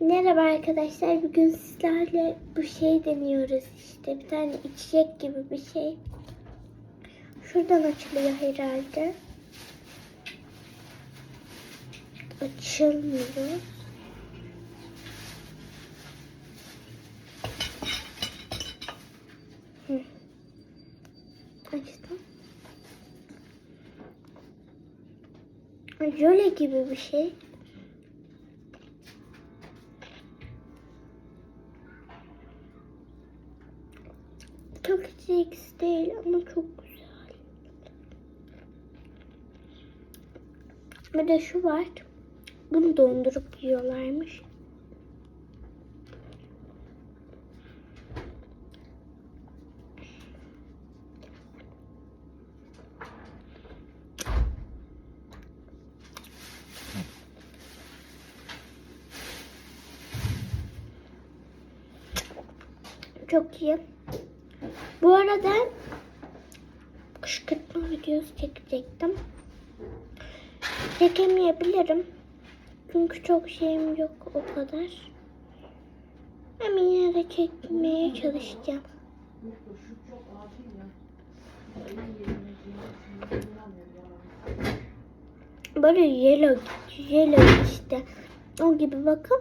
Merhaba arkadaşlar. Bugün sizlerle bu şey deniyoruz işte. Bir tane içecek gibi bir şey. Şuradan açılıyor herhalde. Açılmıyor. Açtım. Jöle gibi bir şey. Çok zevksiz değil ama çok güzel. Bir de şu var. Bunu dondurup yiyorlarmış. Çok iyi. Bu arada kışkırtma videosu çekecektim. Çekemeyebilirim. Çünkü çok şeyim yok o kadar. Ama yine de çekmeye çalışacağım. Böyle yellow, yellow işte. O gibi bakın.